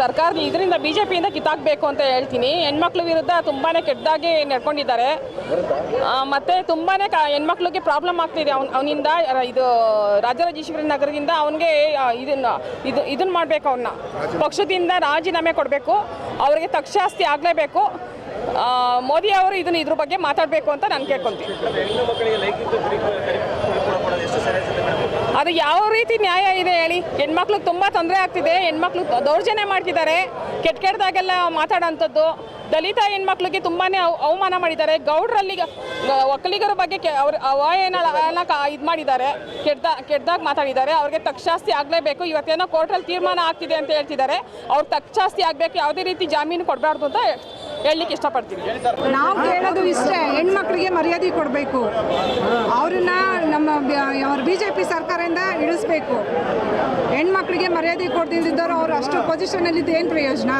ಸರ್ಕಾರ ಇದರಿಂದ B J ಪಿಯಿಂದ ಕಿತ್ತಾಕಬೇಕು ಅಂತ ಹೇಳ್ತೀನಿ. ಹೆಣ್ಮಕ್ಳ ವಿರುದ್ಧ ತುಂಬಾ ಕೆಟ್ಟದಾಗಿ ನಡ್ಕೊಂಡಿದ್ದಾರೆ. ಮತ್ತೆ ತುಂಬಾ ಹೆಣ್ಮಕ್ಳಿಗೆ ಪ್ರಾಬ್ಲಮ್ ಆಗ್ತಿದೆ. ಅವ್ನು ಅವನಿಂದ ಇದು ರಾಜರಾಜೇಶ್ವರಿ ನಗರದಿಂದ ಅವನಿಗೆ ಇದನ್ನ, ಇದು ಇದನ್ನ ಮಾಡಬೇಕು ಅವನ್ನ ಪಕ್ಷದಿಂದ ರಾಜೀನಾಮೆ ಕೊಡಬೇಕು. ಅವರಿಗೆ ತಕ್ಷಾಸ್ತಿ ಆಗಲೇಬೇಕು. ಮೋದಿ ಅವರು ಇದನ್ನ ಇದ್ರ ಬಗ್ಗೆ ಮಾತಾಡಬೇಕು ಅಂತ ನಾನು ಕೇಳ್ಕೊತೀನಿ. ಅದು ಯಾವ ರೀತಿ ನ್ಯಾಯ ಇದೆ ಹೇಳಿ? ಹೆಣ್ಮಕ್ಳಿಗೆ ತುಂಬ ತೊಂದರೆ ಆಗ್ತಿದೆ. ಹೆಣ್ಮಕ್ಳು ದೌರ್ಜನ್ಯ ಮಾಡ್ತಿದ್ದಾರೆ. ಕೆಟ್ಟ ಕೆಟ್ಟದಾಗೆಲ್ಲ ಮಾತಾಡೋಂಥದ್ದು. ದಲಿತ ಹೆಣ್ಮಕ್ಳಿಗೆ ತುಂಬಾ ಅವಮಾನ ಮಾಡಿದ್ದಾರೆ. ಗೌಡ್ರಲ್ಲಿ ಒಕ್ಕಲಿಗರ ಬಗ್ಗೆ ಕೆ, ಅವ್ರ ಇದು ಮಾಡಿದ್ದಾರೆ. ಕೆಟ್ಟ ಕೆಟ್ಟದಾಗ ಮಾತಾಡಿದ್ದಾರೆ. ಅವ್ರಿಗೆ ತಕ್ಷಾಸ್ತಿ ಆಗಲೇಬೇಕು. ಇವತ್ತೇನೋ ಕೋರ್ಟಲ್ಲಿ ತೀರ್ಮಾನ ಆಗ್ತಿದೆ ಅಂತ ಹೇಳ್ತಿದ್ದಾರೆ. ಅವ್ರು ತಕ್ಷಾಸ್ತಿ ಆಗಬೇಕು. ಯಾವುದೇ ರೀತಿ ಜಾಮೀನು ಕೊಡಬಾರ್ದು ಅಂತ ಹೇಳಲಿಕ್ಕೆ ಇಷ್ಟಪಡ್ತೀನಿ. ನಾವು ಕೇಳೋದು ಇಷ್ಟೇ. ಹೆಣ್ಮಕ್ಳಿಗೆ ಮರ್ಯಾದೆ ಕೊಡಬೇಕು. ಅವ್ರನ್ನ ನಮ್ಮ ಅವ್ರ ಬಿ ಜೆ ಪಿ ಸರ್ಕಾರದಿಂದ ಇಳಿಸ್ಬೇಕು. ಹೆಣ್ಮಕ್ಳಿಗೆ ಮರ್ಯಾದೆ ಕೊಡ್ದಿದ್ದವರು ಅವ್ರು ಅಷ್ಟು ಪೊಸಿಷನಲ್ಲಿದ್ದು ಏನು ಪ್ರಯೋಜನ?